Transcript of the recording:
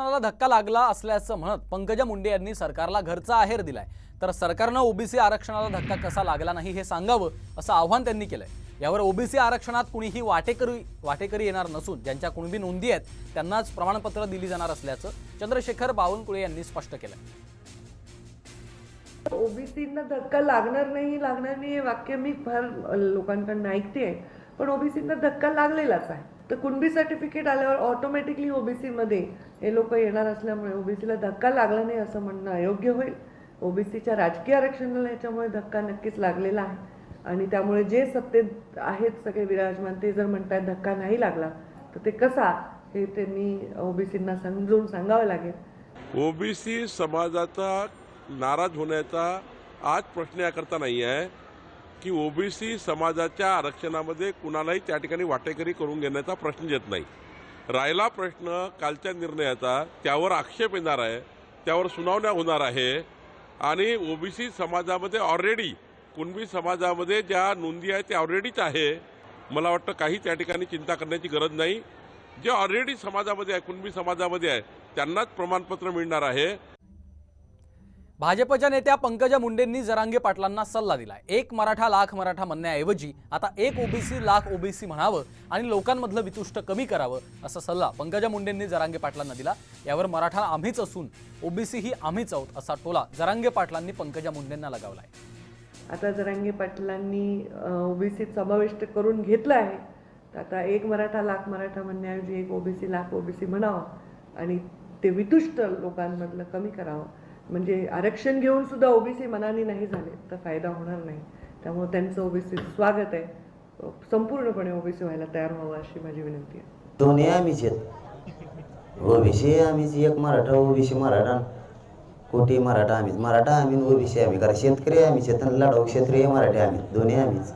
आरक्षणाला धक्का लागला असल्याचं म्हणत पंकजा मुंडे यांनी सरकारला घरचा आहेर दिलाय. तर सरकारनं ओबीसी आरक्षणाला धक्का कसा लागला नाही हे सांगावं असं आव्हान त्यांनी केलंय. यावर ओबीसी आरक्षणात कुणीही वाटेकरी वाटेकरी येणार नसून ज्यांच्या कुणबी नोंदी आहेत त्यांनाच प्रमाणपत्र दिली जाणार असल्याचं चंद्रशेखर बावनकुळे यांनी स्पष्ट केलंय. ओबीसींना धक्का लागणार नाही लागणार नाही हे वाक्य मी फार लोकांकडनं ऐकते पण ओबीसींना धक्का लागलेलाच आहे. तर कुणबी सर्टिफिकेट आल्यावर ऑटोमॅटिकली ओबीसीमध्ये हे लोक येणार असल्यामुळे ओबीसीला धक्का लागला नाही असं म्हणणं अयोग्य होईल. ओबीसीच्या राजकीय आरक्षणाला याच्यामुळे धक्का नक्कीच लागलेला आहे. आणि त्यामुळे जे सत्तेत आहेत सगळे विराजमान ते जर म्हणतात धक्का नाही लागला तर ते कसा हे त्यांनी ओबीसींना समजून सांगावं लागेल. ओबीसी समाजाचा नाराज होण्याचा आज प्रश्न याकरता नाही आहे की ओबीसी समाजाच्या आरक्षणामध्ये कुणालाही त्या ठिकाणी वाटेकरी करून घेण्याचा प्रश्न येत नाही. राहिला प्रश्न कालच्या निर्णयाचा त्यावर आक्षेप येणार आहे त्यावर सुनावण्या होणार आहे आणि ओबीसी समाजामध्ये ऑलरेडी कुणबी समाजामध्ये ज्या नोंदी आहेत त्या ऑलरेडीच आहे. मला वाटतं काही त्या ठिकाणी चिंता करण्याची गरज नाही. जे ऑलरेडी समाजामध्ये आहे कुणबी समाजामध्ये आहे त्यांनाच प्रमाणपत्र मिळणार आहे. भाजपच्या नेत्या पंकजा मुंडेंनी जरांगे पाटलांना सल्ला दिलाय. एक मराठा लाख मराठा म्हणण्याऐवजी आता एक ओबीसी लाख ओबीसी म्हणावं आणि लोकांमधलं वितुष्ट कमी करावं असा सल्ला पंकजा मुंडेंनी जरांगे पाटलांना दिला. यावर मराठा आम्हीच असून ओबीसी ही आम्हीच आहोत असा टोला जरांगे पाटलांनी पंकजा मुंडेंना लगावलाय. आता जरांगे पाटलांनी ओबीसीत समाविष्ट करून घेतलं आहे. तर आता एक मराठा लाख मराठा म्हणण्याऐवजी एक ओबीसी लाख ओबीसी म्हणावं आणि ते वितुष्ट लोकांमधलं कमी करावं. म्हणजे आरक्षण घेऊन सुद्धा ओबीसी मनाने नाही झाले तर फायदा होणार नाही. त्यामुळे त्यांचं ओबीसी स्वागत आहे. संपूर्णपणे ओबीसी व्हायला तयार व्हावं अशी माझी विनंती आहे. दोन्ही आम्हीच आहेत. ओबीसी आम्हीच एक मराठा ओबीसी मराठा कोटी मराठा आम्हीच. मराठा आम्ही ओबीसी आम्ही कारण शेतकरी आम्हीच आहेत आणि लढाऊ क्षेत्रीय मराठी आम्ही दोन्ही आम्हीच.